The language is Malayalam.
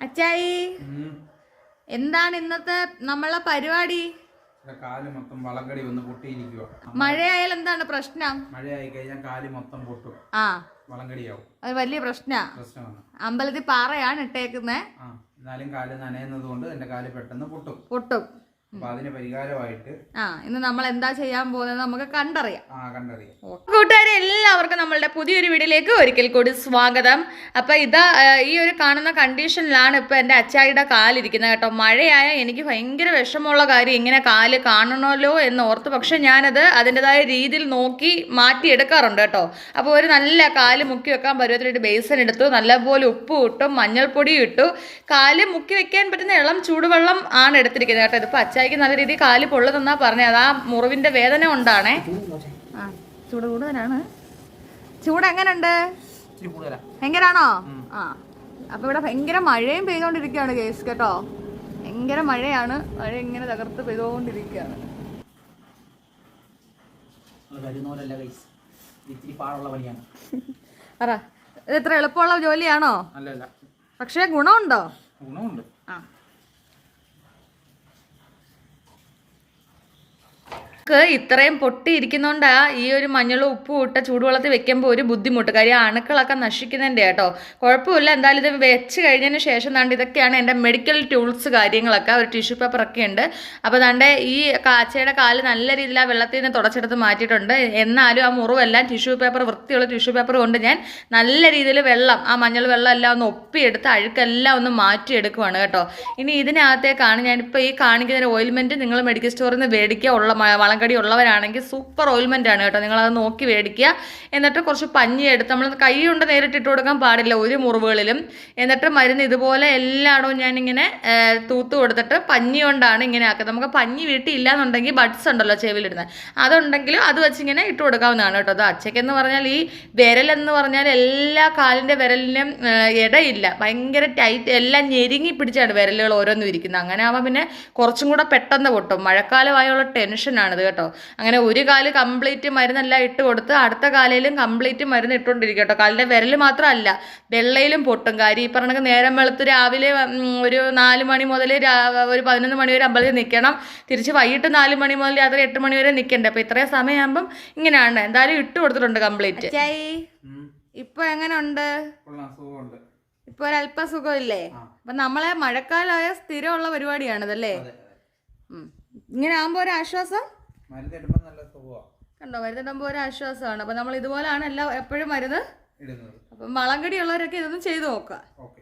അച്ചായി എന്താണ് ഇന്നത്തെ നമ്മളെ പരിപാടി? മഴയായാലും കാൽ മൊത്തം വളങ്കടി വന്ന് പൊട്ടിയിരിക്കുക മഴയായാൽ എന്താണ് പ്രശ്നം? മഴയായി കഴിഞ്ഞാൽ കാൽ മൊത്തം പൊട്ടും. ആ. വളങ്കടിയാവും അത് വലിയ പ്രശ്നാ. പ്രശ്നമാണ്. അമ്പലത്തിൽ പാറയാണ് ഇട്ടേക്കുന്നത് എന്നാലും കാൽ നനയുന്നത് കൊണ്ട് എന്റെ കാൽ പെട്ടെന്ന് പൊട്ടും. പൊട്ടും. അതിന് പരിഹാരമായിട്ട് ആ ഇന്ന് നമ്മൾ എന്താ ചെയ്യാൻ പോകുന്നത് നമുക്ക് കണ്ടറിയാം. കൂട്ടുകാരെ എല്ലാവർക്കും നമ്മളുടെ പുതിയൊരു വീഡിയോയിലേക്ക് ഒരിക്കൽ കൂടി സ്വാഗതം. അപ്പൊ ഇതാ ഈ ഒരു കാണുന്ന കണ്ടീഷനിലാണ് ഇപ്പൊ എന്റെ അച്ചായിയുടെ കാലിരിക്കുന്നത് കേട്ടോ. മഴയായ എനിക്ക് ഭയങ്കര വിഷമമുള്ള കാര്യം ഇങ്ങനെ കാൽ കാണണമല്ലോ എന്ന് ഓർത്ത് പക്ഷെ ഞാനത് അതിന്റെതായ രീതിയിൽ നോക്കി മാറ്റിയെടുക്കാറുണ്ട് കേട്ടോ. അപ്പോൾ ഒരു നല്ല കാൽ മുക്കി വെക്കാൻ പരുവത്തിലൊരു ബേസൻ എടുത്തു. നല്ലപോലെ ഉപ്പ് ഇട്ടു മഞ്ഞൾപ്പൊടിയും ഇട്ടു. കാൽ മുക്കി വെക്കാൻ പറ്റുന്ന ഇളം ചൂടുവെള്ളം ആണ് എടുത്തിരിക്കുന്നത് കേട്ടോ. ഇതിപ്പോൾ അച്ചായിക്ക് നല്ല രീതിയിൽ കാലി പൊള്ളുതെന്നാ പറഞ്ഞത് അത് ആ മുറിവിന്റെ വേദന കൊണ്ടാണേ. ആ ചൂട് കൂടുതലാണ്. ചൂട് എങ്ങനെയുണ്ട് ഭയങ്കരാണോ? ആ അപ്പൊ ഇവിടെ ഭയങ്കര മഴയും പെയ്തോണ്ടിരിക്കുകയാണ് കേസ് കേട്ടോ. ഭയങ്കര മഴയാണ്. മഴ ഇങ്ങനെ തകർത്ത് പെയ്തോണ്ടിരിക്കുകയാണ്. പറ. ഇത് എത്ര എളുപ്പമുള്ള ജോലിയാണോ? പക്ഷേ ഗുണമുണ്ടോ? ഗുണമുണ്ട്. ആ. നമുക്ക് ഇത്രയും പൊട്ടിയിരിക്കുന്നതുകൊണ്ടാണ് ഈ ഒരു മഞ്ഞളും ഉപ്പും ഇട്ട ചൂടുവെള്ളത്തിൽ വെക്കുമ്പോൾ ഒരു ബുദ്ധിമുട്ട്. കാര്യം അണുക്കളൊക്കെ നശിക്കുന്നതിന്റെ കേട്ടോ. കുഴപ്പമില്ല. എന്തായാലും ഇത് വെച്ച് കഴിഞ്ഞതിന് ശേഷം ദാണ്ട് ഇതൊക്കെയാണ് എന്റെ മെഡിക്കൽ ടൂൾസ് കാര്യങ്ങളൊക്കെ. ഒരു ടിഷ്യൂ പേപ്പറൊക്കെ ഉണ്ട്. അപ്പോൾ ദാണ്ട് ഈ കാച്ചയുടെ കാൽ നല്ല രീതിയിൽ ആ വെള്ളത്തിൽ നിന്ന് തുടച്ചെടുത്ത് മാറ്റിയിട്ടുണ്ട്. എന്നാലും ആ മുറിവെല്ലാം ടിഷ്യൂ പേപ്പർ വൃത്തിയുള്ള ടിഷ്യൂ പേപ്പർ കൊണ്ട് ഞാൻ നല്ല രീതിയിൽ വെള്ളം ആ മഞ്ഞൾ വെള്ളം എല്ലാം ഒന്ന് ഒപ്പിയെടുത്ത് അഴുക്കെല്ലാം ഒന്ന് മാറ്റിയെടുക്കുവാണ് കേട്ടോ. ഇനി ഇതിനകത്തേക്കാണ് ഞാനിപ്പോൾ ഈ കാണിക്കുന്ന ഓയിൽമെന്റ് നിങ്ങൾ മെഡിക്കൽ സ്റ്റോറിൽ നിന്ന് മേടിക്കുക. ഉള്ള മ- വളങ്കടി ഉള്ളവരാണെങ്കിൽ സൂപ്പർ ഓയിൽമെന്റ് ആണ് കേട്ടോ. നിങ്ങളത് നോക്കി മേടിക്കുക. എന്നിട്ട് കുറച്ച് പഞ്ഞി എടുത്ത് നമ്മൾ കൈ കൊണ്ട് നേരിട്ട് ഇട്ട് കൊടുക്കാൻ പാടില്ല ഒരു മുറിവുകളിലും. എന്നിട്ട് മരുന്ന് ഇതുപോലെ എല്ലായിടവും ഞാനിങ്ങനെ തൂത്ത് കൊടുത്തിട്ട് പഞ്ഞി കൊണ്ടാണ് ഇങ്ങനെ ആക്കുന്നത്. നമുക്ക് പഞ്ഞി വീട്ടിൽ ഇല്ലാന്നുണ്ടെങ്കിൽ ബഡ്സ് ഉണ്ടല്ലോ ചെവിയിലിടുന്നത് അതുണ്ടെങ്കിലും അത് വെച്ചിങ്ങനെ ഇട്ട് കൊടുക്കാവുന്നതാണ് കേട്ടോ. അത് അച്ചയ്ക്കെന്ന് പറഞ്ഞാൽ ഈ വിരലെന്ന് പറഞ്ഞാൽ എല്ലാ കാലിന്റെ വിരലിനും ഇടയില്ല. ഭയങ്കര ടൈറ്റ് എല്ലാം ഞെരുങ്ങി പിടിച്ചാണ് വിരലുകൾ ഓരോന്നും ഇരിക്കുന്നത്. അങ്ങനെ ആവാം പിന്നെ കുറച്ചും കൂടെ പെട്ടെന്ന് പൊട്ടും. മഴക്കാലമായുള്ള കേട്ടോ. അങ്ങനെ ഒരു കാൽ കംപ്ലീറ്റ് മരുന്നെല്ലാം ഇട്ട് കൊടുത്ത് അടുത്ത കാലയിലും കംപ്ലീറ്റ് മരുന്ന് ഇട്ടുകൊണ്ടിരിക്കും കേട്ടോ. കാലിന്റെ വിരൽ മാത്രമല്ല വെള്ളയിലും പൊട്ടും. കാര്യം ഈ പറഞ്ഞ നേരം വെളുത്ത് രാവിലെ ഒരു നാല് മണി മുതൽ ഒരു പതിനൊന്ന് മണി വരെ അമ്പലത്തിൽ നിൽക്കണം തിരിച്ച് വൈകിട്ട് നാല് മണി മുതൽ രാത്രി എട്ട് മണി വരെ നിൽക്കണ്ടേ അപ്പോൾ ഇത്രയും സമയമാകുമ്പം ഇങ്ങനെയാണ്. എന്തായാലും ഇട്ട് കൊടുത്തിട്ടുണ്ട് കംപ്ലീറ്റ്. ഇപ്പൊ എങ്ങനെയുണ്ട്? ഉണ്ട് ഇപ്പൊ ഒരല്പ സുഖമില്ലേ? അപ്പൊ നമ്മളെ മഴക്കാലമായ സ്ഥിരമുള്ള പരിപാടിയാണിതല്ലേ? ഇങ്ങനെ ആകുമ്പോ ഒരു ആശ്വാസം? കണ്ടോ മരുന്നിടുമ്പോൾ ഒരു ആശ്വാസമാണ്. അപ്പൊ നമ്മൾ ഇതുപോലാണ് എല്ലാം എപ്പോഴും മരുന്ന് അപ്പൊ അപ്പം കടി ഉള്ളവരൊക്കെ ഇതൊന്നും ചെയ്തു നോക്കുക. ഓക്കെ.